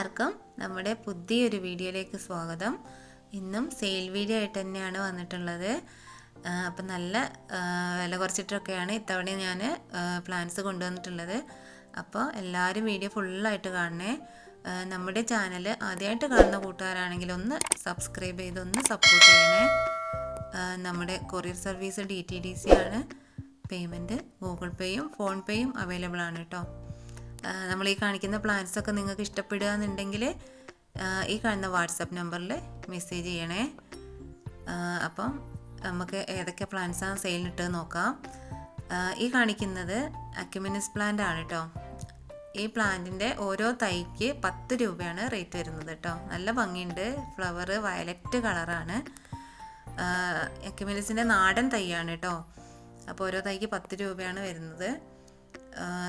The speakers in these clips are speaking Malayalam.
എല്ലാവർക്കും നമ്മുടെ പുതിയൊരു വീഡിയോയിലേക്ക് സ്വാഗതം. ഇന്നും സെയിൽ വീഡിയോ ആയിട്ട് തന്നെയാണ് വന്നിട്ടുള്ളത്. അപ്പം നല്ല വില കുറച്ചിട്ടൊക്കെയാണ് ഇത്തവണ ഞാൻ പ്ലാൻസ് കൊണ്ടുവന്നിട്ടുള്ളത്. അപ്പോൾ എല്ലാവരും വീഡിയോ ഫുള്ളായിട്ട് കാണണേ. നമ്മുടെ ചാനൽ ആദ്യമായിട്ട് കാണുന്ന കൂട്ടുകാരാണെങ്കിൽ ഒന്ന് സബ്സ്ക്രൈബ് ചെയ്ത് ഒന്ന് സപ്പോർട്ട് ചെയ്യണേ. നമ്മുടെ courier service D T D C ആണ്. പേയ്മെന്റ് ഗൂഗിൾ പേയും ഫോൺ പേയും അവൈലബിൾ ആണ് കേട്ടോ. നമ്മൾ ഈ കാണിക്കുന്ന പ്ലാൻസ് ഒക്കെ നിങ്ങൾക്ക് ഇഷ്ടപ്പെടുക എന്നുണ്ടെങ്കിൽ ഈ കാണുന്ന വാട്സപ്പ് നമ്പറിൽ മെസ്സേജ് ചെയ്യണേ. അപ്പം നമുക്ക് ഏതൊക്കെ പ്ലാന്റ്സാണ് സെയിലിട്ട് നോക്കാം. ഈ കാണിക്കുന്നത് അക്യുമിനസ് പ്ലാന്റ് ആണ് കേട്ടോ ഈ പ്ലാന്റിന്റെ ഓരോ തൈക്ക് പത്ത് രൂപയാണ് റേറ്റ് വരുന്നത് കേട്ടോ നല്ല ഭംഗിയുണ്ട്. ഫ്ലവർ വയലറ്റ് കളറാണ് അക്യുമിനസിന്റെ നാടൻ തൈയാണ് കേട്ടോ അപ്പോൾ ഓരോ തൈക്ക് പത്ത് രൂപയാണ് വരുന്നത്.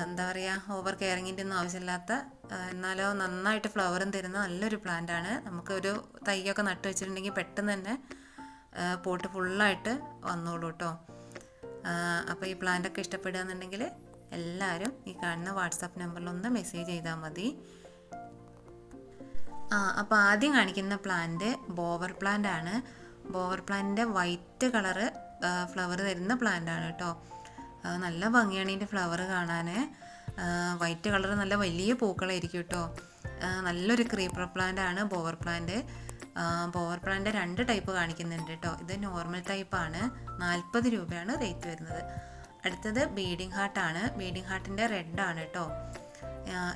എന്താ പറയുക ഓവർ കെയറിങ്ങിന്റെ ഒന്നും ആവശ്യമില്ലാത്ത എന്നാലോ നന്നായിട്ട് ഫ്ലവറും തരുന്ന നല്ലൊരു പ്ലാന്റ് ആണ്. നമുക്ക് ഒരു തൈയൊക്കെ നട്ട് വെച്ചിട്ടുണ്ടെങ്കിൽ പെട്ടെന്ന് തന്നെ പോട്ട് ഫുള്ളായിട്ട് വന്നോളൂ കേട്ടോ അപ്പോൾ ഈ പ്ലാന്റൊക്കെ ഇഷ്ടപ്പെടുകയെന്നുണ്ടെങ്കിൽ എല്ലാവരും ഈ കാണുന്ന വാട്സാപ്പ് നമ്പറിലൊന്ന് മെസ്സേജ് ചെയ്താൽ മതി. ആ അപ്പോൾ ആദ്യം കാണിക്കുന്ന പ്ലാന്റ് ബോവർ പ്ലാന്റ് ആണ്. ബോവർ പ്ലാന്റിന്റെ വൈറ്റ് കളറ് ഫ്ലവർ തരുന്ന പ്ലാന്റ് ആണ് കേട്ടോ നല്ല ഭംഗിയാണ് ഇതിന്റെ ഫ്ലവർ കാണാൻ വൈറ്റ് കളർ നല്ല വലിയ പൂക്കളായിരിക്കും കേട്ടോ. നല്ലൊരു ക്രീപ്പർ പ്ലാന്റ് ആണ് ബോവർ പ്ലാന്റ് ബോവർ പ്ലാന്റ് രണ്ട് ടൈപ്പ് കാണിക്കുന്നുണ്ട് കേട്ടോ. ഇത് നോർമൽ ടൈപ്പാണ് നാൽപ്പത് രൂപയാണ് റേറ്റ് വരുന്നത്. അടുത്തത് ബീഡിങ് ഹാർട്ടാണ് ബീഡിങ് ഹാർട്ടിന്റെ റെഡ് ആണ് കേട്ടോ.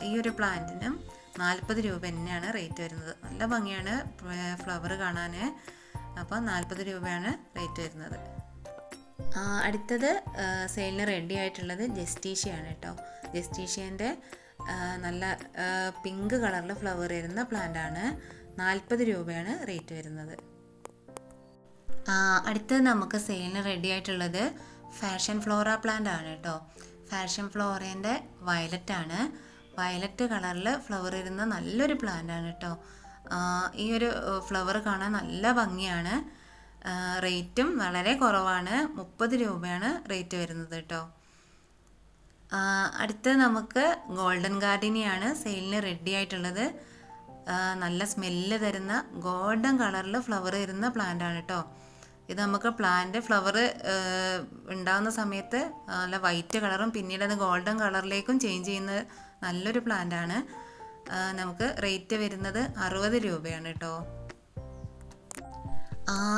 ഈ ഒരു പ്ലാന്റിനും നാൽപ്പത് രൂപ തന്നെയാണ് റേറ്റ് വരുന്നത്. നല്ല ഭംഗിയാണ് ഫ്ലവർ കാണാൻ അപ്പോൾ നാൽപ്പത് രൂപയാണ് റേറ്റ് വരുന്നത്. അടുത്തത് സെയിലിന് റെഡി ആയിട്ടുള്ളത് ജസ്റ്റീഷ്യയാണ് കേട്ടോ. ജസ്റ്റീഷ്യന്റെ നല്ല പിങ്ക് കളറിൽ ഫ്ലവർ വരുന്ന പ്ലാന്റ് ആണ്. നാൽപ്പത് രൂപയാണ് റേറ്റ് വരുന്നത്. അടുത്തത് നമുക്ക് സെയിലിന് റെഡി ആയിട്ടുള്ളത് ഫാഷൻ ഫ്ലോറ പ്ലാന്റ് ആണ് കേട്ടോ. ഫാഷൻ ഫ്ലോറേന്റെ വയലറ്റ് ആണ്. വയലറ്റ് കളറിൽ ഫ്ലവർ വരുന്ന നല്ലൊരു പ്ലാന്റ് ആണ് കേട്ടോ. ഈ ഒരു ഫ്ലവർ കാണാൻ നല്ല ഭംഗിയാണ്. റേറ്റും വളരെ കുറവാണ്. മുപ്പത് രൂപയാണ് റേറ്റ് വരുന്നത് കേട്ടോ. അടുത്ത് നമുക്ക് ഗോൾഡൻ ഗാർഡിനിയാണ് സെയിലിന് റെഡി ആയിട്ടുള്ളത്. നല്ല സ്മെല്ല് തരുന്ന ഗോൾഡൻ കളറിൽ ഫ്ലവർ തരുന്ന പ്ലാന്റ് ആണ് കേട്ടോ. ഇത് നമുക്ക് പ്ലാന്റ് ഫ്ലവർ ഉണ്ടാകുന്ന സമയത്ത് നല്ല വൈറ്റ് കളറും പിന്നീട് അത് ഗോൾഡൻ കളറിലേക്കും ചേഞ്ച് ചെയ്യുന്ന നല്ലൊരു പ്ലാന്റ് ആണ്. നമുക്ക് റേറ്റ് വരുന്നത് അറുപത് രൂപയാണ് കേട്ടോ.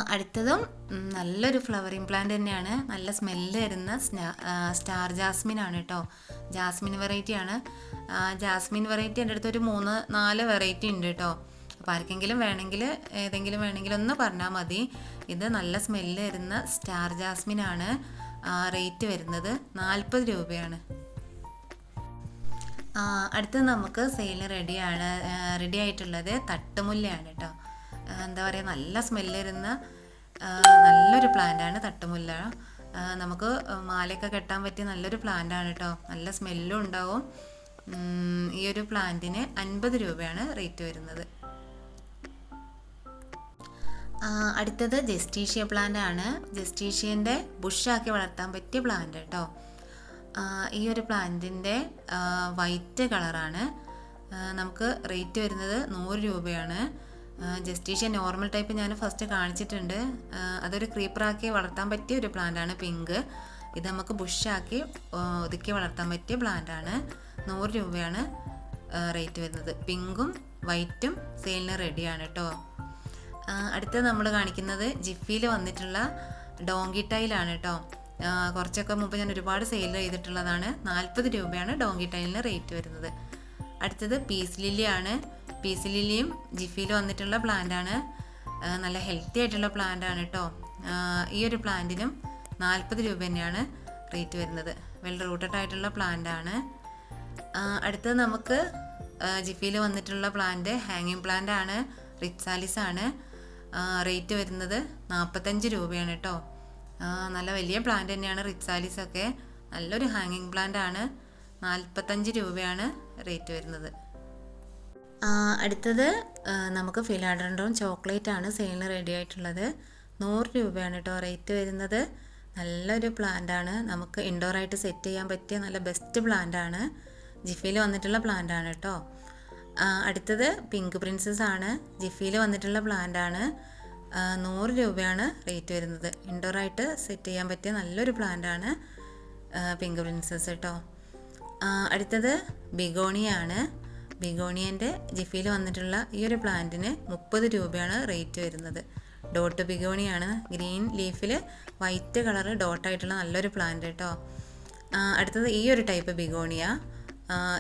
അടുത്തതും നല്ലൊരു ഫ്ലവറിങ് പ്ലാന്റ് തന്നെയാണ്. നല്ല സ്മെല്ല് വരുന്ന സ്റ്റാർ ജാസ്മിൻ ആണ് കേട്ടോ ജാസ്മിൻ വെറൈറ്റി ആണ്. ജാസ്മിൻ വെറൈറ്റി എന്റെ അടുത്ത് ഒരു മൂന്ന് നാല് വെറൈറ്റി ഉണ്ട് കേട്ടോ അപ്പോൾ ആർക്കെങ്കിലും വേണമെങ്കിൽ ഏതെങ്കിലും വേണമെങ്കിൽ ഒന്ന് പറഞ്ഞാൽ മതി. ഇത് നല്ല സ്മെല്ല് വരുന്ന സ്റ്റാർ ജാസ്മിൻ ആണ്. റേറ്റ് വരുന്നത് നാൽപ്പത് രൂപയാണ്. ആ, അടുത്തത് നമുക്ക് സെയിൽ റെഡിയാണ് റെഡി ആയിട്ടുള്ളത് തട്ടുമുല്ലയാണ് കേട്ടോ എന്താ പറയുക നല്ല സ്മെല്ല് വരുന്ന നല്ലൊരു പ്ലാന്റാണ് തട്ടുമുല്ല. നമുക്ക് മാലയൊക്കെ കെട്ടാൻ പറ്റിയ നല്ലൊരു പ്ലാന്റാണ് കേട്ടോ നല്ല സ്മെല്ലും ഉണ്ടാവും. ഈ ഒരു പ്ലാന്റിന് അൻപത് രൂപയാണ് റേറ്റ് വരുന്നത്. അടുത്തത് ജസ്റ്റീഷ്യ പ്ലാന്റ് ആണ്. ജസ്റ്റീഷ്യന്റെ ബുഷാക്കി വളർത്താൻ പറ്റിയ പ്ലാന്റ് കേട്ടോ ഈ ഒരു പ്ലാന്റിന്റെ വൈറ്റ് കളറാണ് നമുക്ക് റേറ്റ് വരുന്നത് നൂറ് രൂപയാണ്. ജസ്റ്റീഷ്യ നോർമൽ ടൈപ്പ് ഞാൻ ഫസ്റ്റ് കാണിച്ചിട്ടുണ്ട്. അതൊരു ക്രീപ്പറാക്കി വളർത്താൻ പറ്റിയ ഒരു പ്ലാന്റാണ് പിങ്ക്. ഇത് നമുക്ക് ബുഷാക്കി ഒതുക്കി വളർത്താൻ പറ്റിയ പ്ലാന്റാണ്. നൂറ് രൂപയാണ് റേറ്റ് വരുന്നത്. പിങ്കും വൈറ്റും സെയിലിന് റെഡിയാണ് കേട്ടോ അടുത്തത് നമ്മൾ കാണിക്കുന്നത് ജിഫിയിൽ വന്നിട്ടുള്ള ഡോങ്കി ടൈലാണ് കേട്ടോ കുറച്ചൊക്കെ മുമ്പ് ഞാൻ ഒരുപാട് സെയിൽ ചെയ്തിട്ടുള്ളതാണ്. നാൽപ്പത് രൂപയാണ് ഡോങ്കി ടൈലിന് റേറ്റ് വരുന്നത്. അടുത്തത് പീസ് ലില്ലിയാണ്. പീസ് ലില്ലിയും ജിഫിയിൽ വന്നിട്ടുള്ള പ്ലാന്റാണ് നല്ല ഹെൽത്തി ആയിട്ടുള്ള പ്ലാന്റാണ് കേട്ടോ ഈ ഒരു പ്ലാന്റിനും നാൽപ്പത് രൂപ തന്നെയാണ് റേറ്റ് വരുന്നത്. വെൽ റൂട്ടഡ് ആയിട്ടുള്ള പ്ലാന്റാണ് അടുത്തത് നമുക്ക് ജിഫിയിൽ വന്നിട്ടുള്ള പ്ലാന്റ് ഹാങ്ങിങ് പ്ലാന്റ് ആണ് റിപ്സാലിസ് ആണ്. റേറ്റ് വരുന്നത് നാൽപ്പത്തഞ്ച് രൂപയാണ് കേട്ടോ നല്ല വലിയ പ്ലാന്റ് തന്നെയാണ് റിപ്സാലിസ് ഒക്കെ. നല്ലൊരു ഹാങ്ങിങ് പ്ലാന്റ് ആണ്. നാൽപ്പത്തഞ്ച് രൂപയാണ് റേറ്റ് വരുന്നത്. അടുത്തത് നമുക്ക് ഫിലാഡൻഡ്രോൺ ചോക്ലേറ്റ് ആണ് സെയിലിന് റെഡി ആയിട്ടുള്ളത്. നൂറ് രൂപയാണ് കേട്ടോ റേറ്റ് വരുന്നത്. നല്ലൊരു പ്ലാന്റ് ആണ്. നമുക്ക് ഇൻഡോർ ആയിട്ട് സെറ്റ് ചെയ്യാൻ പറ്റിയ നല്ല ബെസ്റ്റ് പ്ലാന്റ് ആണ്. ജിഫിയിൽ വന്നിട്ടുള്ള പ്ലാന്റ് ആണ് കേട്ടോ അടുത്തത് പിങ്ക് പ്രിൻസസ് ആണ്. ജിഫിയിൽ വന്നിട്ടുള്ള പ്ലാന്റ് ആണ്. നൂറ് രൂപയാണ് റേറ്റ് വരുന്നത്. ഇൻഡോർ ആയിട്ട് സെറ്റ് ചെയ്യാൻ പറ്റിയ നല്ലൊരു പ്ലാന്റ് ആണ് പിങ്ക് പ്രിൻസസ് കേട്ടോ അടുത്തത് ബിഗോണിയാണ്. ബിഗോണിയന്റെ ജിഫിയിൽ വന്നിട്ടുള്ള ഈ ഒരു പ്ലാന്റിന് മുപ്പത് രൂപയാണ് റേറ്റ് വരുന്നത്. ഡോട്ട് ബിഗോണിയാണ്. ഗ്രീൻ ലീഫിൽ വൈറ്റ് കളർ ഡോട്ടായിട്ടുള്ള നല്ലൊരു പ്ലാന്റ് കേട്ടോ. അടുത്തത് ഈ ഒരു ടൈപ്പ് ബിഗോണിയ.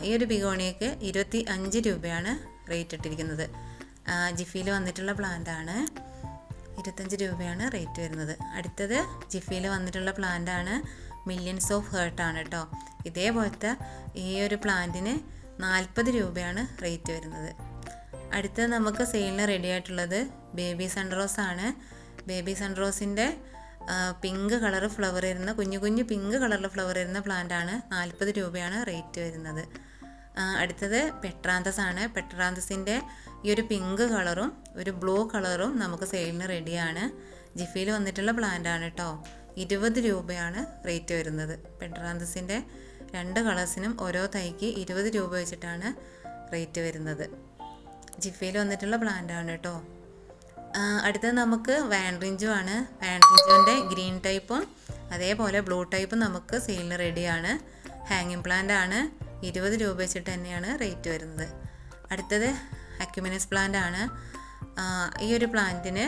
ഈ ഒരു ബിഗോണിയക്ക് ഇരുപത്തി അഞ്ച് രൂപയാണ് റേറ്റ് ഇട്ടിരിക്കുന്നത്. ജിഫിയിൽ വന്നിട്ടുള്ള പ്ലാന്റ് ആണ്. ഇരുപത്തഞ്ച് രൂപയാണ് റേറ്റ് വരുന്നത്. അടുത്തത് ജിഫിയിൽ വന്നിട്ടുള്ള പ്ലാന്റ് ആണ്. മില്യൺസ് ഓഫ് ഹേർട്ടാണ് കേട്ടോ. ഇതേപോലത്തെ ഈ ഒരു പ്ലാന്റിന് നാൽപ്പത് രൂപയാണ് റേറ്റ് വരുന്നത്. അടുത്തത് നമുക്ക് സെയിലിന് റെഡി ആയിട്ടുള്ളത് ബേബി സൺറോസ് ആണ്. ബേബി സൺറോസിന്റെ പിങ്ക് കളർ ഫ്ലവർ വരുന്ന കുഞ്ഞു കുഞ്ഞു പിങ്ക് കളറിൽ ഫ്ലവർ വരുന്ന പ്ലാന്റ് ആണ് നാൽപ്പത് രൂപയാണ് റേറ്റ് വരുന്നത്. അടുത്തത് പെട്രാന്തസ് ആണ്. പെട്രാന്തസിന്റെ ഈ ഒരു പിങ്ക് കളറും ഒരു ബ്ലൂ കളറും നമുക്ക് സെയിലിന് റെഡിയാണ് ജിഫിയിൽ വന്നിട്ടുള്ള പ്ലാന്റ് ആണ് കേട്ടോ ഇരുപത് രൂപയാണ് റേറ്റ് വരുന്നത് പെട്രാന്തസിന്റെ രണ്ട് കളേഴ്സിനും ഓരോ തൈക്ക് ഇരുപത് രൂപ വെച്ചിട്ടാണ് റേറ്റ് വരുന്നത്. ജിഫയിൽ വന്നിട്ടുള്ള പ്ലാന്റ് ആണ് കേട്ടോ. അടുത്തത് നമുക്ക് വാൻറിഞ്ചും ആണ്. വാൻറിഞ്ചുവിന്റെ ഗ്രീൻ ടൈപ്പും അതേപോലെ ബ്ലൂ ടൈപ്പും നമുക്ക് സെയിലിന് റെഡിയാണ്. ഹാങ്ങിങ് പ്ലാന്റ് ആണ്. ഇരുപത് രൂപ വെച്ചിട്ട് തന്നെയാണ് റേറ്റ് വരുന്നത്. അടുത്തത് അക്യുമിനസ് പ്ലാന്റ് ആണ്. ഈ ഒരു പ്ലാന്റിന്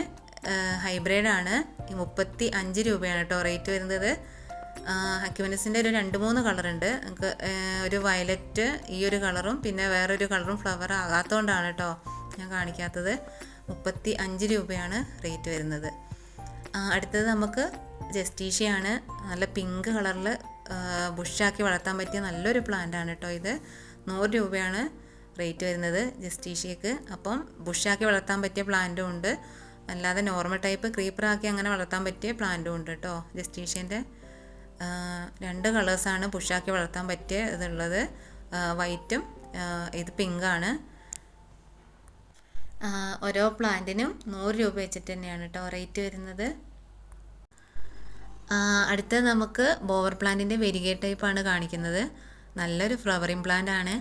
ഹൈബ്രിഡ് ആണ്. മുപ്പത്തി അഞ്ച് രൂപയാണ് കേട്ടോ റേറ്റ് വരുന്നത്. അക്യുമിനസിന്റെ ഒരു രണ്ട് മൂന്ന് കളറുണ്ട്. നമുക്ക് ഒരു വയലറ്റ് ഈ ഒരു കളറും പിന്നെ വേറൊരു കളറും ഫ്ലവർ ആകാത്തതുകൊണ്ടാണ് കേട്ടോ ഞാൻ കാണിക്കാത്തത്. മുപ്പത്തി അഞ്ച് രൂപയാണ് റേറ്റ് വരുന്നത്. അടുത്തത് നമുക്ക് ജസ്റ്റീഷ്യയാണ്. നല്ല പിങ്ക് കളറിൽ ബുഷാക്കി വളർത്താൻ പറ്റിയ നല്ലൊരു പ്ലാന്റ് ആണ് കേട്ടോ ഇത്. നൂറ് രൂപയാണ് റേറ്റ് വരുന്നത് ജസ്റ്റീഷ്യക്ക്. അപ്പം ബുഷാക്കി വളർത്താൻ പറ്റിയ പ്ലാന്റും ഉണ്ട്. അല്ലാതെ നോർമൽ ടൈപ്പ് ക്രീപ്പറാക്കി അങ്ങനെ വളർത്താൻ പറ്റിയ പ്ലാന്റും ഉണ്ട് കേട്ടോ ജസ്റ്റീഷ്യന്റെ രണ്ട് കളേഴ്സാണ് പുഷാക്കി വളർത്താൻ പറ്റിയ ഇതുള്ളത്. വൈറ്റും ഇത് പിങ്കാണ്. ഓരോ പ്ലാന്റിനും നൂറ് രൂപ വെച്ചിട്ട് തന്നെയാണ് കേട്ടോ റേറ്റ് വരുന്നത്. അടുത്ത നമുക്ക് ബോവർ പ്ലാന്റിന്റെ ടൈപ്പ് ടൈപ്പാണ് കാണിക്കുന്നത്. നല്ലൊരു ഫ്ലവറിങ് പ്ലാന്റ് ആണ്.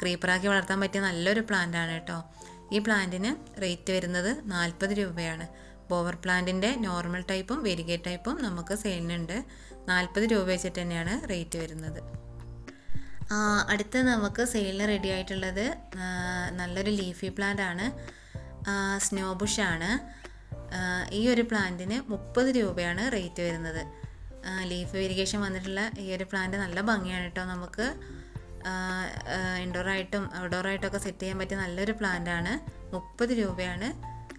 ക്രീപ്പറാക്കി വളർത്താൻ പറ്റിയ നല്ലൊരു പ്ലാന്റ് ആണ് കേട്ടോ ഈ പ്ലാന്റിന് റേറ്റ് വരുന്നത് നാൽപ്പത് രൂപയാണ്. ബോവർ പ്ലാന്റിന്റെ നോർമൽ ടൈപ്പും വെരിഗേറ്റ് ടൈപ്പും നമുക്ക് സെയിലിനുണ്ട് നാൽപ്പത് രൂപ വെച്ചിട്ട് തന്നെയാണ് റേറ്റ് വരുന്നത്. അടുത്ത് നമുക്ക് സെയിലിന് റെഡി ആയിട്ടുള്ളത് നല്ലൊരു ലീഫി പ്ലാന്റ് ആണ്. സ്നോ ബുഷ് ആണ്. ഈ ഒരു പ്ലാന്റിന് മുപ്പത് രൂപയാണ് റേറ്റ് വരുന്നത്. ലീഫ് വെരിഗേഷൻ വന്നിട്ടുള്ള ഈ ഒരു പ്ലാന്റ് നല്ല ഭംഗിയാണ് കേട്ടോ നമുക്ക്. ഇൻഡോറായിട്ടും ഔട്ട്ഡോറായിട്ടും ഒക്കെ സെറ്റ് ചെയ്യാൻ പറ്റിയ നല്ലൊരു പ്ലാന്റ് ആണ്. മുപ്പത് രൂപയാണ്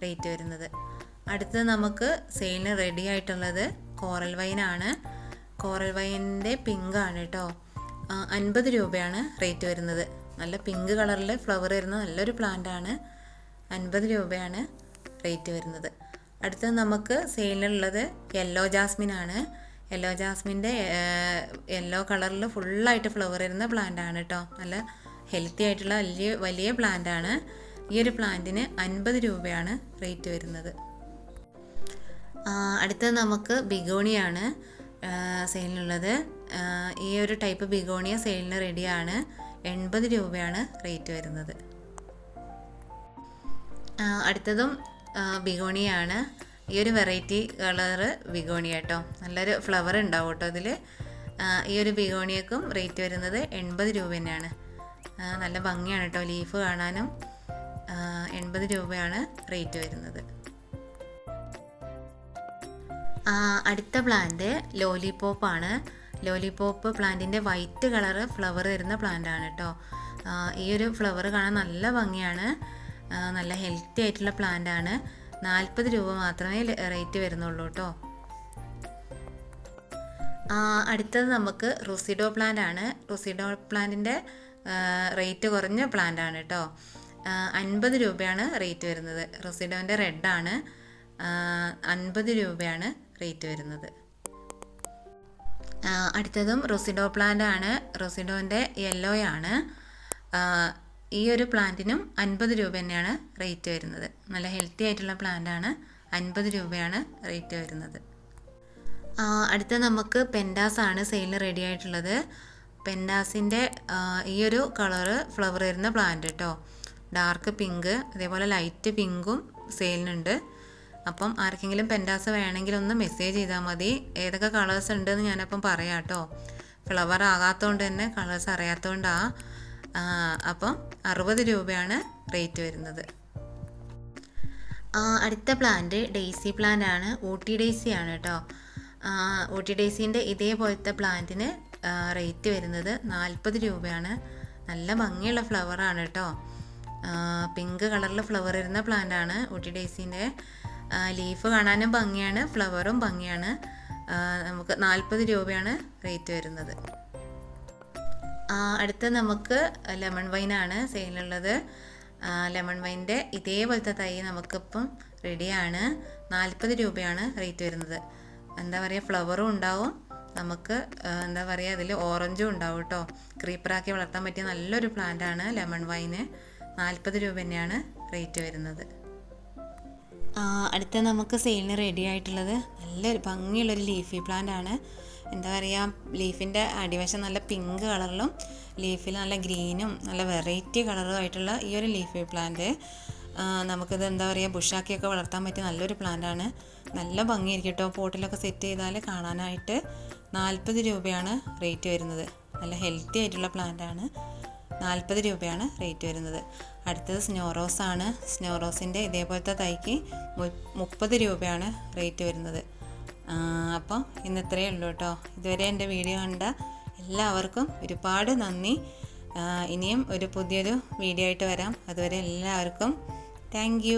റേറ്റ് വരുന്നത്. അടുത്തത് നമുക്ക് സെയിലിന് റെഡി ആയിട്ടുള്ളത് കോറൽ വൈനാണ് കോറൽ വൈനിന്റെ പിങ്ക് ആണ് കേട്ടോ. അൻപത് രൂപയാണ് റേറ്റ് വരുന്നത്. നല്ല പിങ്ക് കളറിൽ ഫ്ലവർ വരുന്ന നല്ലൊരു പ്ലാന്റ് ആണ്. അൻപത് രൂപയാണ് റേറ്റ് വരുന്നത്. അടുത്തത് നമുക്ക് സെയിലിലുള്ളത് യെല്ലോ ജാസ്മിൻ ആണ്. യെല്ലോ ജാസ്മിന്റെ യെല്ലോ കളറിൽ ഫുള്ളായിട്ട് ഫ്ലവർ വരുന്ന പ്ലാന്റ് ആണ് കേട്ടോ. നല്ല ഹെൽത്തി ആയിട്ടുള്ള വലിയ വലിയ പ്ലാന്റ് ആണ്. ഈ ഒരു പ്ലാന്റിന് അൻപത് രൂപയാണ് റേറ്റ് വരുന്നത്. അടുത്തത് നമുക്ക് ബിഗോണിയാണ് സെയിലിനുള്ളത്. ഈ ഒരു ടൈപ്പ് ബിഗോണിയ സെയിലിന് റെഡിയാണ്. എൺപത് രൂപയാണ് റേറ്റ് വരുന്നത്. അടുത്തതും ബിഗോണിയ ബിഗോണിയാണ്. ഈ ഒരു വെറൈറ്റി കളറ് ബിഗോണിയ കേട്ടോ. നല്ലൊരു ഫ്ലവർ ഉണ്ടാവും കേട്ടോ ഇതിൽ ഈ ഒരു ബിഗോണിയക്കും റേറ്റ് വരുന്നത് എൺപത് രൂപ തന്നെയാണ്. നല്ല ഭംഗിയാണ് കേട്ടോ ലീഫ് കാണാനും. എൺപത് രൂപയാണ് റേറ്റ് വരുന്നത്. അടുത്ത പ്ലാന്റ് ലോലിപോപ്പ് ആണ്. ലോലിപോപ്പ് പ്ലാന്റിന്റെ വൈറ്റ് കളറ് ഫ്ലവർ വരുന്ന പ്ലാന്റാണ് കേട്ടോ ഈ ഒരു ഫ്ലവർ കാണാൻ നല്ല ഭംഗിയാണ്. നല്ല ഹെൽത്തി ആയിട്ടുള്ള പ്ലാന്റ് ആണ്. നാൽപ്പത് രൂപ മാത്രമേ റേറ്റ് വരുന്നുള്ളൂ കേട്ടോ അടുത്തത് നമുക്ക് റുസിഡോ പ്ലാന്റ് ആണ്. റുസിഡോ പ്ലാന്റിന്റെ റേറ്റ് കുറഞ്ഞ പ്ലാന്റ് ആണ് കേട്ടോ അൻപത് രൂപയാണ് റേറ്റ് വരുന്നത്. റൊസിഡോന്റെ റെഡാണ് അൻപത് രൂപയാണ് റേറ്റ് വരുന്നത്. അടുത്തതും റൊസിഡോ പ്ലാന്റ് ആണ്. റൊസിഡോന്റെ യെല്ലോ ആണ്. ഈ ഒരു പ്ലാന്റിനും അൻപത് രൂപ തന്നെയാണ് റേറ്റ് വരുന്നത്. നല്ല ഹെൽത്തി ആയിട്ടുള്ള പ്ലാന്റ് ആണ്. അൻപത് രൂപയാണ് റേറ്റ് വരുന്നത്. അടുത്ത നമുക്ക് പെൻഡാസ് ആണ് സെയിലിന് റെഡി ആയിട്ടുള്ളത്. പെൻഡാസിന്റെ ഈ ഒരു കളറ് ഫ്ലവർ വരുന്ന പ്ലാന്റ് കേട്ടോ ഡാർക്ക് പിങ്ക് അതേപോലെ ലൈറ്റ് പിങ്കും സെയിലിനുണ്ട് അപ്പം ആർക്കെങ്കിലും പെൻഡാസ് വേണമെങ്കിൽ ഒന്ന് മെസ്സേജ് ചെയ്താൽ മതി. ഏതൊക്കെ കളേഴ്സ് ഉണ്ടെന്ന് ഞാനപ്പം പറയാം കേട്ടോ ഫ്ലവർ ആകാത്തതുകൊണ്ട് തന്നെ കളേഴ്സ് അറിയാത്തതുകൊണ്ടാണ് അപ്പം അറുപത് രൂപയാണ് റേറ്റ് വരുന്നത്. അടുത്ത പ്ലാന്റ് ഡെയ്സി പ്ലാന്റ് ആണ്. ഊട്ടി ഡെയ്സി ആണ് കേട്ടോ ഊട്ടി ഡെയ്സിന്റെ ഇതേപോലത്തെ പ്ലാന്റിന് റേറ്റ് വരുന്നത് നാൽപ്പത് രൂപയാണ്. നല്ല ഭംഗിയുള്ള ഫ്ലവറാണ് കേട്ടോ പിങ്ക് കളറിൽ ഫ്ലവർ വരുന്ന പ്ലാന്റ് ആണ് ഊട്ടി ഡെയ്സിന്റെ ലീഫ് കാണാനും ഭംഗിയാണ് ഫ്ലവറും ഭംഗിയാണ്. നമുക്ക് നാൽപ്പത് രൂപയാണ് റേറ്റ് വരുന്നത്. അടുത്ത നമുക്ക് ലെമൺ വൈനാണ് സെയിലുള്ളത് ലെമൺ വൈന്റെ ഇതേപോലത്തെ തൈ നമുക്കിപ്പം റെഡിയാണ് നാൽപ്പത് രൂപയാണ് റേറ്റ് വരുന്നത്. എന്താ പറയുക ഫ്ലവറും ഉണ്ടാവും. നമുക്ക് എന്താ പറയുക അതിൽ ഓറഞ്ചും ഉണ്ടാവും കേട്ടോ ക്രീപ്പറാക്കി വളർത്താൻ പറ്റിയ നല്ലൊരു പ്ലാന്റ് ആണ് ലെമൺ വൈന് നാൽപ്പത് രൂപ തന്നെയാണ് റേറ്റ് വരുന്നത്. അടുത്ത നമുക്ക് സെയിലിന് റെഡി ആയിട്ടുള്ളത് നല്ലൊരു ഭംഗിയുള്ളൊരു ലീഫി പ്ലാന്റ് ആണ്. എന്താ പറയുക ലീഫിന്റെ അടിവശം നല്ല പിങ്ക് കളറിലും ലീഫിൽ നല്ല ഗ്രീനും നല്ല വെറൈറ്റി കളറും ആയിട്ടുള്ള ഈ ഒരു ലീഫി പ്ലാന്റ് നമുക്കിത് എന്താ പറയുക ബുഷാക്കിയൊക്കെ വളർത്താൻ പറ്റിയ നല്ലൊരു പ്ലാന്റ് ആണ്. നല്ല ഭംഗിയായിരിക്കും കേട്ടോ പോട്ടിലൊക്കെ സെറ്റ് ചെയ്താൽ കാണാനായിട്ട് നാൽപ്പത് രൂപയാണ് റേറ്റ് വരുന്നത്. നല്ല ഹെൽത്തി ആയിട്ടുള്ള പ്ലാന്റ് ആണ്. നാൽപ്പത് രൂപയാണ് റേറ്റ് വരുന്നത്. അടുത്തത് സ്നോറോസ് ആണ്. സ്നോറോസിന്റെ ഇതേപോലത്തെ തൈക്ക് മുപ്പത് രൂപയാണ് റേറ്റ് വരുന്നത്. അപ്പോൾ അപ്പം ഇന്ന് ഇത്രയേ ഉള്ളൂ കേട്ടോ ഇതുവരെ എന്റെ വീഡിയോ കണ്ട എല്ലാവർക്കും ഒരുപാട് നന്ദി. ഇനിയും ഒരു പുതിയൊരു വീഡിയോ ആയിട്ട് വരാം. അതുവരെ എല്ലാവർക്കും താങ്ക്